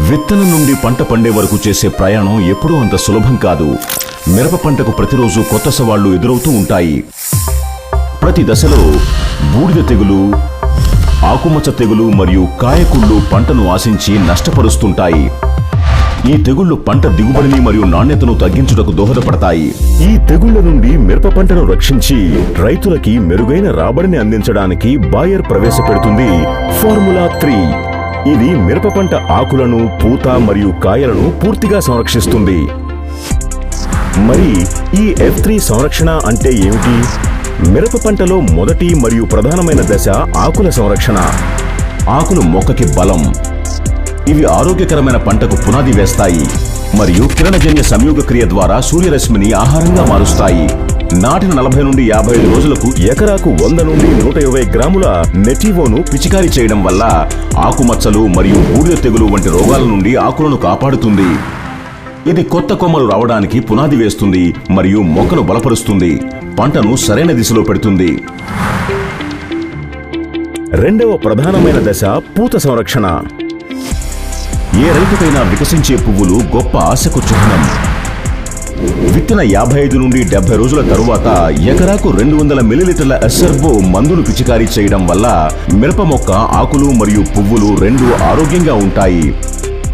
విత్తనం నుండి పంట పండే వరకు చేసే ప్రయాణం ఎప్పుడూ అంత సులభం కాదు. మిరప పంటకు ప్రతిరోజు కొత్త సవాళ్ళు ఎదురవుతూ ఉంటాయి. ప్రతి దశలో బూడిద తెగులు ఆకుమచ్చ తెగులు మరియు కాయకుళ్ళు పంటను ఆశించి నష్టపరుస్తుంటాయి. ఈ తెగుళ్ళు పంట దిగుబడిని మరియు నాణ్యతను తగ్గించుటకు దోహదపడతాయి. ఈ తెగుళ్ళ నుండి మిరప పంటను రక్షించి రైతులకి మెరుగైన రాబడిని అందించడానికి బాయర్ ప్రవేశపెడుతుంది ఫార్ములా త్రీ. ఇది మిరప పంట ఆకులను పూత మరియు కాయలను పూర్తిగా సంరక్షిస్తుంది. మరి ఈ ఎఫ్ త్రీ సంరక్షణ అంటే ఏమిటి? మిరప పంటలో మొదటి మరియు ప్రధానమైన దశ ఆకుల సంరక్షణ. ఆకులు మొక్కకి బలం ఇవి ఆరోగ్యకరమైన పంటకు పునాది వేస్తాయి మరియు కిరణజన్య సంయోగ క్రియ ద్వారా సూర్యరశ్మిని ఆహారంగా మారుస్తాయి. నాటిన నలభై నుండి యాభై ఐదు రోజులకు ఎకరాకు వంద నుండి నూట ఇరవై గ్రాముల నెటివోను పిచికారీ చేయడం వల్ల ఆకుమచ్చలు మరియు బూడిద తెగులు వంటి రోగాల నుండి ఆకులను కాపాడుతుంది. ఇది కొత్త కొమ్మలు రావడానికి పునాది వేస్తుంది మరియు మొక్కను బలపరుస్తుంది. పంటను సరైన దిశలో పెడుతుంది. రెండవ ప్రధానమైన దశ పూత సంరక్షణ. ఏ రైతుకైనా వికసించే పువ్వులు గొప్ప ఆశకు చిహ్నం. విత్తిన యాభై ఐదు నుండి డెబ్బై రోజుల తరువాత ఎకరాకు రెండు వందల మిలీలీటర్ల ఎస్సర్బో మందును పిచికారీ చేయడం వల్ల మిరప మొక్క ఆకులు మరియు పువ్వులు రెండు ఆరోగ్యంగా ఉంటాయి.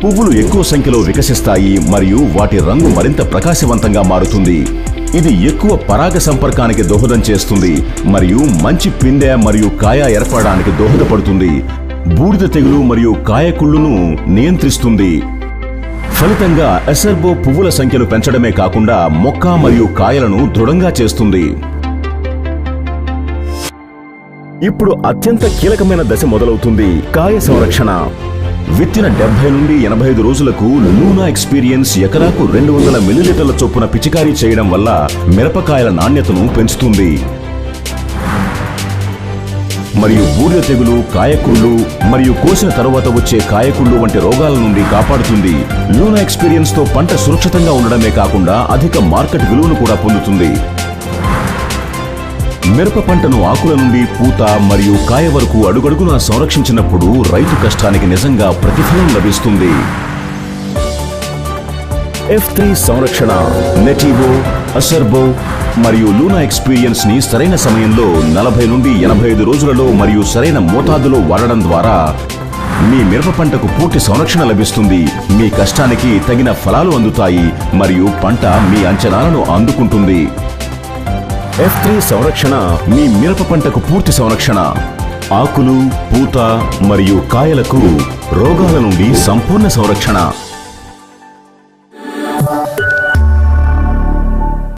పువ్వులు ఎక్కువ సంఖ్యలో వికసిస్తాయి మరియు వాటి రంగు మరింత ప్రకాశవంతంగా మారుతుంది. ఇది ఎక్కువ పరాగ సంపర్కానికి దోహదం చేస్తుంది మరియు మంచి పిందె మరియు కాయ ఏర్పడడానికి దోహదపడుతుంది. బూడిద తెగులు మరియు కాయకుళ్ళును నియంత్రిస్తుంది. ఫలితంగా ఎసర్బో పువ్వుల సంఖ్యను పెంచడమే కాకుండా మొక్క మరియు కాయలను దృఢంగా చేస్తుంది. ఇప్పుడు అత్యంత కీలకమైన దశ మొదలవుతుంది కాయ సంరక్షణ. విత్తిన డెబ్బై నుండి ఎనభై ఐదు రోజులకు లూనా ఎక్స్పీరియన్స్ ఎకరాకు రెండు వందల మిల్లీలీటర్ల చొప్పున పిచికారీ చేయడం వల్ల మిరపకాయల నాణ్యతను పెంచుతుంది. మరియు బూడిద తెగులు కాయకుళ్ళు మరియు కోసిన తరువాత వచ్చే కాయకుళ్ళు వంటి రోగాల నుండి కాపాడుతుంది. లూనా ఎక్స్పీరియన్స్తో పంట సురక్షితంగా ఉండడమే కాకుండా అధిక మార్కెట్ విలువను కూడా పొందుతుంది. మిరప పంటను ఆకుల నుండి పూత మరియు కాయ వరకు అడుగడుగునా సంరక్షించినప్పుడు రైతు కష్టానికి నిజంగా ప్రతిఫలం లభిస్తుంది. ఎఫ్ త్రీ సంరక్షణ నెటివో అసర్బో మరియు లూనా ఎక్స్పీరియన్స్ని సరైన సమయంలో నలభై నుండి ఎనభై ఐదు రోజులలో మరియు సరైన మోతాదులో వాడడం ద్వారా మీ మిరప పంటకు పూర్తి సంరక్షణ లభిస్తుంది. మీ కష్టానికి తగిన ఫలాలు అందుతాయి మరియు పంట మీ అంచనాలను అందుకుంటుంది. ఎఫ్ త్రీ సంరక్షణ మీ మిరప పంటకు పూర్తి సంరక్షణ. ఆకులు పూత మరియు కాయలకు రోగాల నుండి సంపూర్ణ సంరక్షణ.